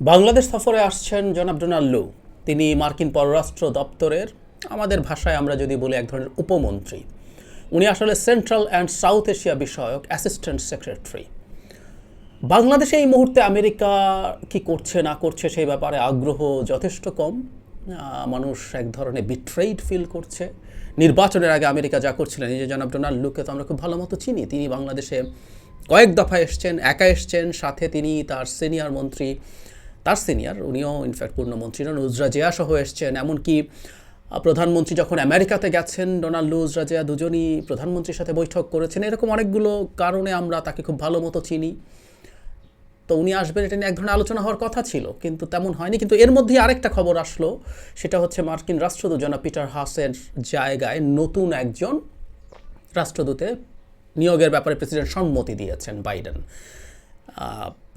বাংলাদেশ সফরে আসছেন জনাব ডোনাল্ড লু। তিনি মার্কিন পররাষ্ট্র দপ্তরের, আমাদের ভাষায় আমরা যদি বলি এক ধরনের উপমন্ত্রী। উনি আসলে সেন্ট্রাল অ্যান্ড সাউথ এশিয়া বিষয়ক অ্যাসিস্ট্যান্ট সেক্রেটারি। বাংলাদেশে এই মুহূর্তে আমেরিকা কি করছে, না করছে, সেই ব্যাপারে আগ্রহ যথেষ্ট কম। মানুষ এক ধরনের বিট্রেইড ফিল করছে। নির্বাচনের আগে আমেরিকা যা করছিলেন, এই যে জনাব ডোনাল্ড লুকে তো আমরা খুব ভালো মতো চিনি। তিনি বাংলাদেশে কয়েক দফা এসছেন, একা এসছেন। সাথে তিনি তার সিনিয়র মন্ত্রী তার সিনিয়র উনিও ইনফ্যাক্ট পূর্ণমন্ত্রী নন, উজরা জিয়া সহ এসছেন। এমনকি প্রধানমন্ত্রী যখন আমেরিকাতে গেছেন, ডোনাল্ড লু, উজরা জিয়া দুজনই প্রধানমন্ত্রীর সাথে বৈঠক করেছেন। এরকম অনেকগুলো কারণে আমরা তাকে খুব ভালো মতো চিনি। তো উনি আসবেন, এটা নিয়ে এক ধরনের আলোচনা হওয়ার কথা ছিল, কিন্তু তেমন হয়নি। কিন্তু এর মধ্যেই আরেকটা খবর আসলো, সেটা হচ্ছে মার্কিন রাষ্ট্রদূত জনা পিটার হাসের জায়গায় নতুন একজন রাষ্ট্রদূতে নিয়োগের ব্যাপারে প্রেসিডেন্ট সম্মতি দিয়েছেন বাইডেন।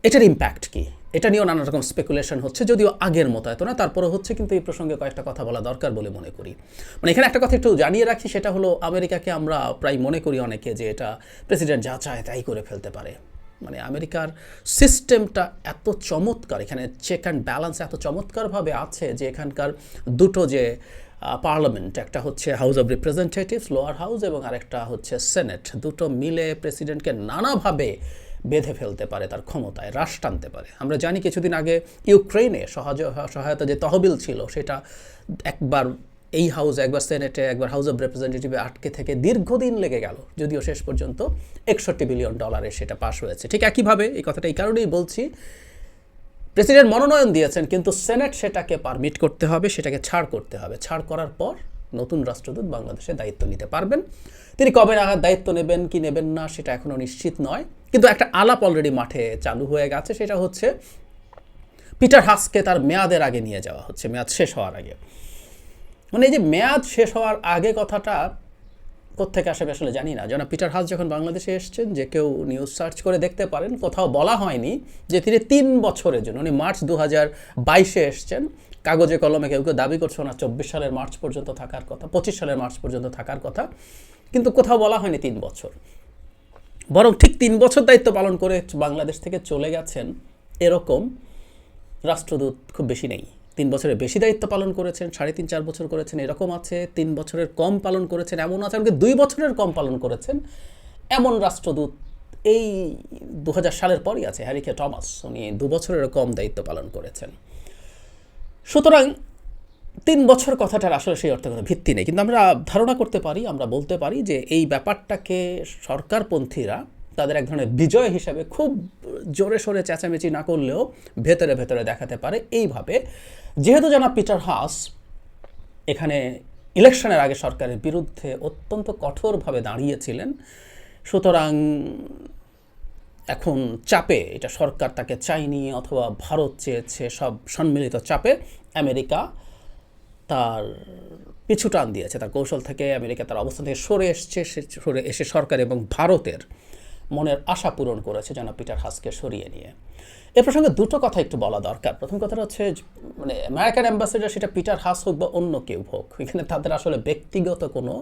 এটার ইম্প্যাক্ট কি? এটা নিয়েও নানা রকম স্পেকুলেশন হচ্ছে, যদিও আগের মতো এত না, তারপরে হচ্ছে কিন্তু এই প্রসঙ্গে কয়েকটা কথা বলা দরকার বলে মনে করি। মানে এখানে একটা কথা একটু জানিয়ে রাখি, সেটা হলো আমেরিকাকে আমরা প্রায় মনে করি অনেকে যে এটা প্রেসিডেন্ট যা চায় তাই করে ফেলতে পারে। মানে আমেরিকার সিস্টেমটা এত চমৎকার, এখানে চেক অ্যান্ড ব্যালেন্স এত চমৎকারভাবে আছে যে এখানকার দুটো যে পার্লামেন্ট একটা হচ্ছে House of Representatives lower house এবং আরেকটা হচ্ছে সেনেট দুটো মিলে প্রেসিডেন্টকে নানাভাবে বেঁধে ফেলতে পারে তার ক্ষমতায়, হ্রাস টানতে পারে। আমরা জানি কিছুদিন আগে ইউক্রেনে সহজ, সহায়তা যে তহবিল ছিল, সেটা একবার এই হাউসে, একবার সেনেটে, একবার হাউস অফ রিপ্রেজেন্টেটিভে আটকে থেকে দীর্ঘদিন লেগে গেল। যদিও শেষ পর্যন্ত একষট্টি বিলিয়ন ডলারে সেটা পাশ হয়েছে। ঠিক একইভাবে এই কথাটা এই কারণেই বলছি, প্রেসিডেন্ট মনোনয়ন দিয়েছেন, কিন্তু সেনেট সেটাকে পারমিট করতে হবে, সেটাকে ছাড় করতে হবে। ছাড় করার পর নতুন রাষ্ট্রদূত বাংলাদেশে দায়িত্ব নিতে পারবেন। তিনি কবে নাগাদ দায়িত্ব নেবেন, কি নেবেন না, সেটা এখনও নিশ্চিত নয়। কিন্তু একটা আলাপ অলরেডি মাঠে চালু হয়ে গেছে, সেটা হচ্ছে পিটার হাসকে তার মেয়াদের আগে নিয়ে যাওয়া হচ্ছে, মেয়াদ শেষ হওয়ার আগে। মানে এই যে মেয়াদ শেষ হওয়ার আগে কথাটা কোথেকে আসবে আসলে জানি না। যেন পিটার হাস যখন বাংলাদেশে এসছেন, যে কেউ নিউজ সার্চ করে দেখতে পারেন, কোথাও বলা হয়নি যে তিনি তিন বছরের জন্য, উনি মার্চ দু হাজার বাইশে এসছেন কাগজে কলমে কেউ কেউ দাবি করছে না, চব্বিশ সালের মার্চ পর্যন্ত থাকার কথা, পঁচিশ সালের মার্চ পর্যন্ত থাকার কথা, কিন্তু কোথাও বলা হয়নি তিন বছর। বরং ঠিক তিন বছর দায়িত্ব পালন করে বাংলাদেশ থেকে চলে গেছেন এরকম রাষ্ট্রদূত খুব বেশি নেই। তিন বছরের বেশি দায়িত্ব পালন করেছেন, সাড়ে তিন, চার বছর করেছেন, এরকম আছে। তিন বছরের কম পালন করেছেন, এমন আছে। এমনকি দুই বছরের কম পালন করেছেন এমন রাষ্ট্রদূত এই দু হাজার সালের পরই আছে হ্যারিকে টমাস। উনি দু বছরের কম দায়িত্ব পালন করেছেন। সুতরাং তিন বছর কথাটার আসলে সেই অর্থে কোনো ভিত্তি নেই। কিন্তু আমরা ধারণা করতে পারি, আমরা বলতে পারি যে এই ব্যাপারটাকে সরকারপন্থীরা তাদের এক ধরনের বিজয় হিসাবে খুব জোরে সোরে চেঁচামেচি না করলেও ভেতরে ভেতরে দেখাতে পারে। এইভাবে যেহেতু জানা পিটার হাস এখানে ইলেকশনের আগে সরকারের বিরুদ্ধে অত্যন্ত কঠোরভাবে দাঁড়িয়েছিলেন, সুতরাং এখন চাপে, এটা সরকার তাকে চাইনি অথবা ভারত চেয়েছে সব সম্মিলিত চাপে, আমেরিকা তার পিছু টান দিয়েছে, তার কৌশল থেকে আমেরিকা তার অবস্থান থেকে সরে এসছে, সে সরে এসে সরকার এবং ভারতের মনের আশা পূরণ করেছে যেন পিটার হাসকে সরিয়ে নিয়ে। এ প্রসঙ্গে দুটো কথা একটু বলা দরকার। প্রথম কথাটা হচ্ছে মানে আমেরিকান অ্যাম্বাসেডার সেটা পিটার হাস হোক বা অন্য কেউ হোক, এখানে তাদের আসলে ব্যক্তিগত কোনো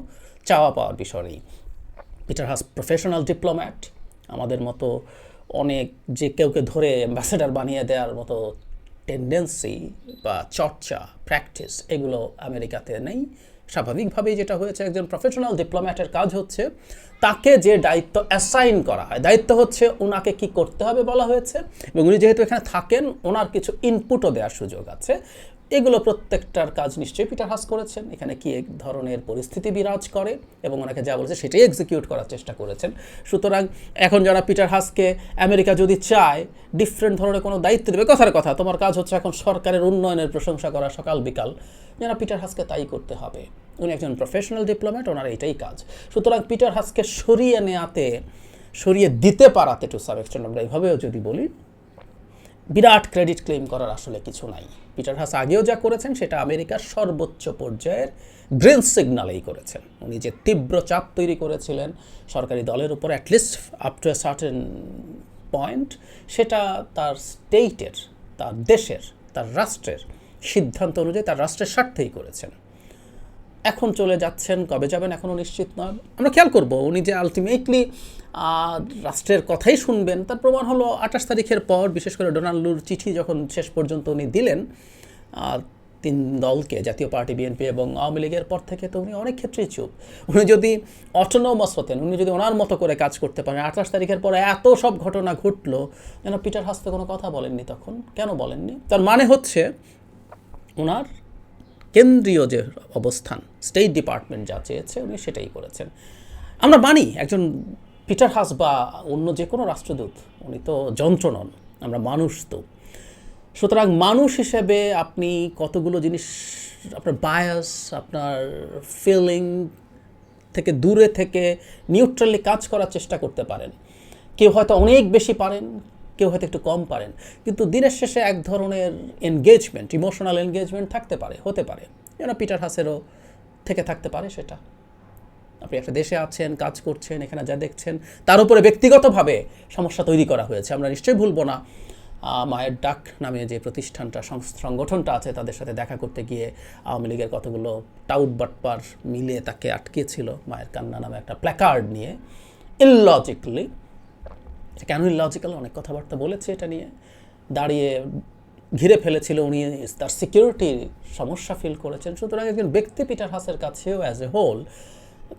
চাওয়া পাওয়ার বিষয় নেই। পিটার হাস প্রফেশনাল ডিপ্লোম্যাট আমাদের মতো অনেক যে কেউকে ধরে অ্যাম্বাসেডার বানিয়ে দেওয়ার মতো টেন্ডেন্সি বা চর্চা প্র্যাকটিস এগুলো আমেরিকাতে নেই। স্বাভাবিকভাবেই যেটা হয়েছে, একজন প্রফেশনাল ডিপ্লোম্যাটের কাজ হচ্ছে তাকে যে দায়িত্ব অ্যাসাইন করা হয়, দায়িত্ব হচ্ছে ওনাকে কি করতে হবে বলা হয়েছে এবং উনি যেহেতু এখানে থাকেন ওনার কিছু ইনপুটও দেওয়ার সুযোগ আছে। এগুলো প্রত্যেকটার কাজ নিশ্চয়ই পিটার হাস করেছেন। এখানে কি এক ধরনের পরিস্থিতি বিরাজ করে এবং ওনাকে যা বলেছে সেটাই এক্সিকিউট করার চেষ্টা করেছেন। সুতরাং এখন যারা পিটার হাসকে আমেরিকা যদি চায় ডিফারেন্ট ধরনের কোনো দায়িত্ব দেবে, কথার কথা। তোমার কাজ হচ্ছে এখন সরকারের উন্নয়নের প্রশংসা করা সকাল বিকাল। যারা পিটার হাসকে তাই করতে হবে। উনি একজন প্রফেশনাল ডিপ্লোম্যাট ওনার এটাই কাজ। সুতরাং পিটার হাসকে সরিয়ে নেওয়াতে সরিয়ে দিতে পারাতে টু সাব আমরা এইভাবেও যদি বলি বিরাট ক্রেডিট ক্লেম করার আসলে কিছু নাই। পিটার হাস আগেও যা করেছেন, সেটা আমেরিকার সর্বোচ্চ পর্যায়ের গ্রিন সিগনালেই করেছেন। উনি যে তীব্র চাপ তৈরি করেছিলেন সরকারি দলের উপর at least up to a certain point সেটা তার স্টেটের তার দেশের, তার রাষ্ট্রের সিদ্ধান্ত অনুযায়ী, তার রাষ্ট্রের স্বার্থেই করেছেন। এখন চলে যাচ্ছেন, কবে যাবেন এখনও নিশ্চিত নয়। আমরা খেয়াল করব উনি যে আলটিমেটলি রাষ্ট্রের কথাই শুনবেন। তার প্রমাণ হলো আঠাশ তারিখের পর, বিশেষ করে ডোনাল্ডুর চিঠি যখন শেষ পর্যন্ত উনি দিলেন তিন দলকে, জাতীয় পার্টি, বিএনপি এবং আওয়ামী লীগের পর থেকে তো উনি অনেক ক্ষেত্রেই চুপ। উনি যদি অটোনোমাস হতেন, উনি যদি ওনার মতো করে কাজ করতে পারেন, আঠাশ তারিখের পরে এত সব ঘটনা ঘটলো, যেন পিটার হাসতে কোনো কথা বলেননি তখন? কেন বলেননি? তার মানে হচ্ছে, ওনার কেন্দ্রীয় যে অবস্থান স্টেট ডিপার্টমেন্ট যা চেয়েছে উনি সেটাই করেছেন। আমরা মানি একজন পিটার হাস বা অন্য যে কোনো রাষ্ট্রদূত, উনি তো যন্ত্র নন আমরা মানুষ তো। সুতরাং মানুষ হিসেবে আপনি কতগুলো জিনিস, আপনার বায়াস আপনার ফিলিং থেকে দূরে থেকে নিউট্রালি কাজ করার চেষ্টা করতে পারেন। কেউ হয়তো অনেক বেশি পারেন কেউ হয়তো একটু কম পারেন। কিন্তু দিনের শেষে এক ধরনের এনগেজমেন্ট ইমোশনাল এনগেজমেন্ট থাকতে পারে, হতে পারে। যেন পিটার হাসেরও থেকে থাকতে পারে সেটা। আপনি একটা দেশে আছেন, কাজ করছেন, এখানে যা দেখছেন, তার উপরে ব্যক্তিগতভাবে সমস্যা তৈরি করা হয়েছে। আমরা নিশ্চয়ই ভুলবো না। মায়ের ডাক নামে যে প্রতিষ্ঠানটা সংগঠনটা আছে, তাদের সাথে দেখা করতে গিয়ে আওয়ামী লীগের কতগুলো টাউট বাটপার মিলে তাকে আটকেছিল মায়ের কান্না নামে একটা প্ল্যাকার্ড নিয়ে ইললজিক্যালি কেন ইললজিক্যাল অনেক কথাবার্তা বলেছে এটা নিয়ে? দাঁড়িয়ে ঘিরে ফেলেছিল উনি তার সিকিউরিটি সমস্যা ফিল করেছেন? সুতরাং একজন ব্যক্তি পিটার হাসের কাছেও অ্যাজ এ হোল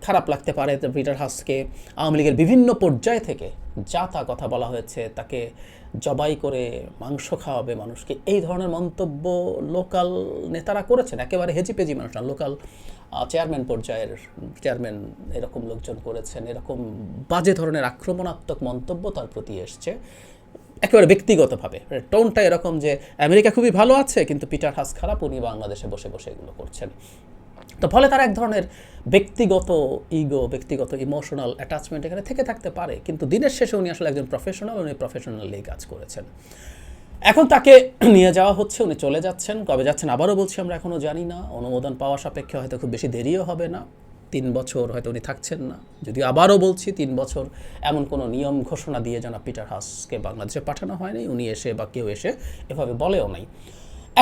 খারাপ লাগতে পারে পিটার হাসকে। আওয়ামী লীগের বিভিন্ন পর্যায় থেকে যা তা কথা বলা হয়েছে, তাকে জবাই করে মাংস খাওয়াবে মানুষকে। এই ধরনের মন্তব্য লোকাল নেতারা করেছেন। একেবারে হেজিপেজি মানুষ না লোকাল চেয়ারম্যান পর্যায়ের চেয়ারম্যান এরকম লোকজন করেছেন, এরকম বাজে ধরনের আক্রমণাত্মক মন্তব্য তার প্রতি এসছে, একেবারে ব্যক্তিগতভাবে। টোনটা এরকম যে, আমেরিকা খুবই ভালো আছে, কিন্তু পিটার হাস খারাপ, উনি বাংলাদেশে বসে বসে এগুলো করছেন। তো ফলে তার এক ধরনের ব্যক্তিগত ইগো ব্যক্তিগত ইমোশনাল অ্যাটাচমেন্ট এখানে থেকে থাকতে পারে, কিন্তু দিনের শেষে উনি আসলে একজন প্রফেশনাল উনি প্রফেশনালি কাজ করেছেন। এখন তাকে নিয়ে যাওয়া হচ্ছে, উনি চলে যাচ্ছেন। কবে যাচ্ছেন আবারও বলছি আমরা এখনও জানি না। অনুমোদন পাওয়া সাপেক্ষে হয়তো খুব বেশি দেরিও হবে না। তিন বছর হয়তো উনি থাকছেন না। যদি আবারও বলছি, তিন বছর এমন কোনো নিয়ম ঘোষণা দিয়ে জানা পিটার হাসকে বাংলাদেশে পাঠানো হয়নি। উনি এসে বা কেউ এসে এভাবে বলেও নাই।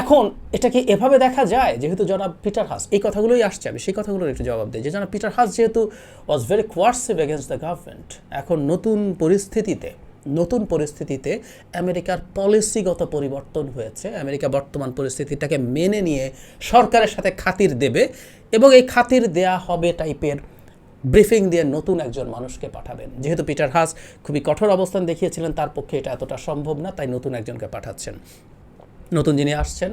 এখন এটা কি এভাবে দেখা যায়? যেহেতু জনাব পিটার হাস, এই কথাগুলোই আসছে, আমি সেই কথাগুলোর একটু জবাব দিই। যে জনাব পিটার হাস যেহেতু was very coercive against the government এখন নতুন পরিস্থিতিতে নতুন পরিস্থিতিতে আমেরিকার পলিসিগত পরিবর্তন হয়েছে। আমেরিকা বর্তমান পরিস্থিতিটাকে মেনে নিয়ে সরকারের সাথে খাতির দেবে এবং এই খাতির দেয়া হবে টাইপের ব্রিফিং দিয়ে নতুন একজন মানুষকে পাঠাবেন। যেহেতু পিটার হাস খুবই কঠোর অবস্থান দেখিয়েছিলেন, তার পক্ষে এটা এতটা সম্ভব না, তাই নতুন একজনকে পাঠাচ্ছেন। নতুন যিনি আসছেন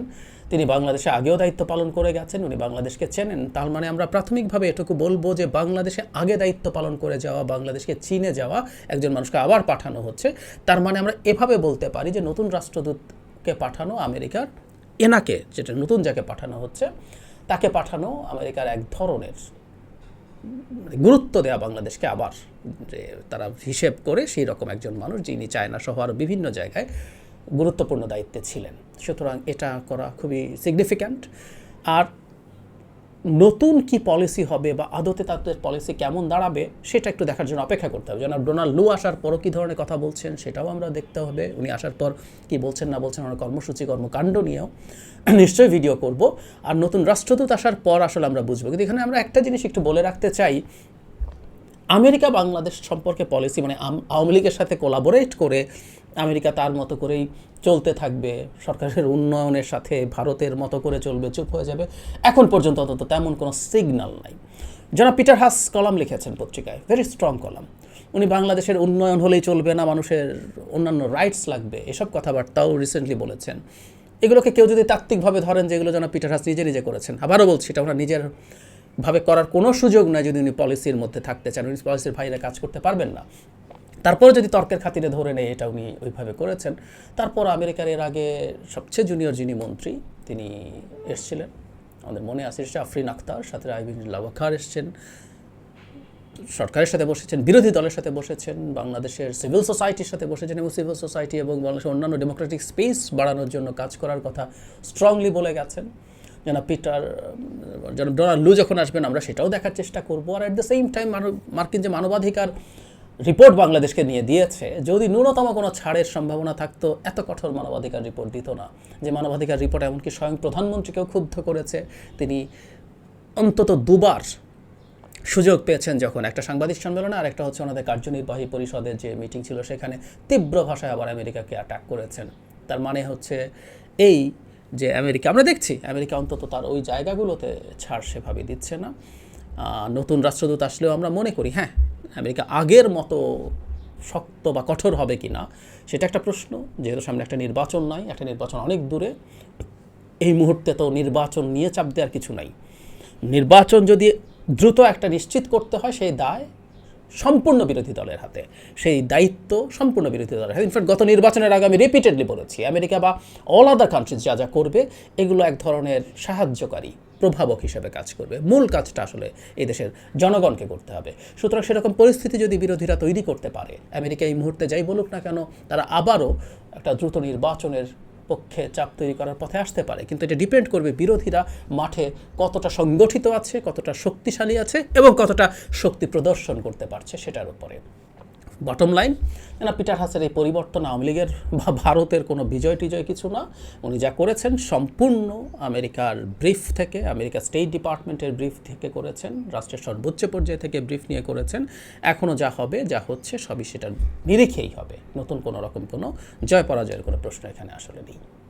তিনি বাংলাদেশে আগেও দায়িত্ব পালন করে গেছেন, উনি বাংলাদেশকে চেনেন। তার মানে আমরা প্রাথমিকভাবে এটুকু বলব যে বাংলাদেশে আগে দায়িত্ব পালন করে যাওয়া, বাংলাদেশকে চীনে যাওয়া একজন মানুষকে আবার পাঠানো হচ্ছে। তার মানে আমরা এভাবে বলতে পারি যে নতুন রাষ্ট্রদূতকে পাঠানো আমেরিকার এনাকে, যেটা নতুন যাকে পাঠানো হচ্ছে, তাকে পাঠানো আমেরিকার এক ধরনের মানে গুরুত্ব দেওয়া বাংলাদেশকে আবার, যে তারা হিসেব করে সেই রকম একজন মানুষ যিনি চায়না সহ আরও বিভিন্ন জায়গায় গুরুত্বপূর্ণ দায়িত্বে ছিলেন। সুতরাং এটা করা খুবই সিগনিফিক্যান্ট আর নতুন কি পলিসি হবে বা আদতে তাদের পলিসি কেমন দাঁড়াবে, সেটা একটু দেখার জন্য অপেক্ষা করতে হবে। যেন ডোনাল্ড লু আসার পরও কী ধরনের কথা বলছেন, সেটাও আমরা দেখতে হবে। উনি আসার পর কি বলছেন, না বলছেন, আমরা কর্মসূচি, কর্মকাণ্ড নিয়েও নিশ্চয়ই ভিডিও করব। আর নতুন রাষ্ট্রদূত আসার পর আসলে আমরা বুঝব। কিন্তু এখানে আমরা একটা জিনিস একটু বলে রাখতে চাই। আমেরিকা বাংলাদেশ সম্পর্কে পলিসি মানে আওয়ামী লীগের সাথে কোলাবোরেট করে আমেরিকা তার মতো করেই চলতে থাকবে। সরকারের উন্নয়নের সাথে ভারতের মতো করে চলবে, চুপ হয়ে যাবে। এখন পর্যন্ত অন্তত তেমন কোনো সিগন্যাল নাই। যারা পিটার হাস কলাম লিখেছেন পত্রিকায় ভেরি স্ট্রং কলাম। উনি বাংলাদেশের উন্নয়ন হলেই চলবে না, মানুষের অন্যান্য রাইটস লাগবে, এসব কথাবার্তাও রিসেন্টলি বলেছেন। এগুলোকে কেউ যদি তাত্ত্বিকভাবে ধরেন যেগুলো যেন পিটার হাস নিজে নিজে করেছেন, আবারও বলছি, এটা ওনার নিজের ভাবে করার কোনো সুযোগ নাই যদি উনি পলিসির মধ্যে থাকতে চান। উনি পলিসির বাইরে কাজ করতে পারবেন না। তারপরে যদি তর্কের খাতিরে ধরে নেয়, এটা উনি ওইভাবে করেছেন। তারপর আমেরিকার এর আগে সবচেয়ে জুনিয়র যিনি মন্ত্রী, তিনি এসছিলেন। আমাদের মনে আছে আফরিন আক্তার সাথে আইবিন লাওয়াখার এসছেন। সরকারের সাথে বসেছেন, বিরোধী দলের সাথে বসেছেন, বাংলাদেশের সিভিল সোসাইটির সাথে বসেছেন এবং সিভিল সোসাইটি এবং বাংলাদেশের অন্যান্য ডেমোক্রেটিক স্পেস বাড়ানোর জন্য কাজ করার কথা স্ট্রংলি বলে গেছেন। যেন পিটার, যেন ডোনাল্ড লু যখন আসবেন, আমরা সেটাও দেখার চেষ্টা করব। আর অ্যাট দ্য সেম টাইম মার্কিন যে মানবাধিকার রিপোর্ট বাংলাদেশকে নিয়ে দিয়েছে। যদি ন্যূনতম কোনো ছাড়ের সম্ভাবনা থাকতো, এত কঠোর মানবাধিকার রিপোর্ট দিত না। যে মানবাধিকার রিপোর্ট এমনকি স্বয়ং প্রধানমন্ত্রীকেও ক্ষুব্ধ করেছে, তিনি অন্তত দুবার সুযোগ পেয়েছেন যখন একটা সাংবাদিক সম্মেলনে আর একটা হচ্ছে ওনাদের কার্যনির্বাহী পরিষদের যে মিটিং ছিল, সেখানে তীব্র ভাষায় আবার আমেরিকাকে অ্যাটাক করেছেন। তার মানে হচ্ছে এই যে আমেরিকা, আমরা দেখছি আমেরিকা অন্তত তার ওই জায়গাগুলোতে ছাড় সেভাবে দিচ্ছে না। নতুন রাষ্ট্রদূত আসলেও আমরা মনে করি হ্যাঁ আমেরিকা আগের মতো শক্ত বা কঠোর হবে কি না, সেটা একটা প্রশ্ন। যেহেতু সামনে একটা নির্বাচন নাই, একটা নির্বাচন অনেক দূরে। এই মুহূর্তে তো নির্বাচন নিয়ে চাপ দেওয়ার কিছু নাই। নির্বাচন যদি দ্রুত একটা নিশ্চিত করতে হয়, সেই দায় সম্পূর্ণ বিরোধী দলের হাতে। সেই দায়িত্ব সম্পূর্ণ বিরোধী দলের হাতে। ইনফ্যাক্ট গত নির্বাচনের আগে আমি রিপিটেডলি বলেছি, আমেরিকা বা অল আদার কান্ট্রিজ যা যা করবে, এগুলো এক ধরনের সাহায্যকারী প্রভাবক হিসেবে কাজ করবে। মূল কাজটা আসলে এই দেশের জনগণকে করতে হবে। সুতরাং সেরকম পরিস্থিতি যদি বিরোধীরা তৈরি করতে পারে, আমেরিকা এই মুহূর্তে যাই বলুক না কেন, তারা আবারও একটা দ্রুত নির্বাচনের পক্ষে চাপ তৈরি করার পথে আসতে পারে। কিন্তু এটা ডিপেন্ড করবে বিরোধীরা, মাঠে কতটা সংগঠিত আছে, কতটা শক্তিশালী আছে এবং কতটা শক্তি প্রদর্শন করতে পারছে সেটার উপরে। বটম লাইন না পিটার হাসের এই পরিবর্তন আওয়ামী লীগের বা ভারতের কোনো বিজয় টিজয় কিছু না। উনি যা করেছেন সম্পূর্ণ আমেরিকার ব্রিফ থেকে, আমেরিকা স্টেট ডিপার্টমেন্টের ব্রিফ থেকে করেছেন, রাষ্ট্রের সর্বোচ্চ পর্যায়ে থেকে ব্রিফ নিয়ে করেছেন। এখনও যা হবে, যা হচ্ছে, সবই সেটার নিরিখেই হবে। নতুন কোনো রকম কোনো জয় পরাজয়ের কোনো প্রশ্ন এখানে আসলে নেই।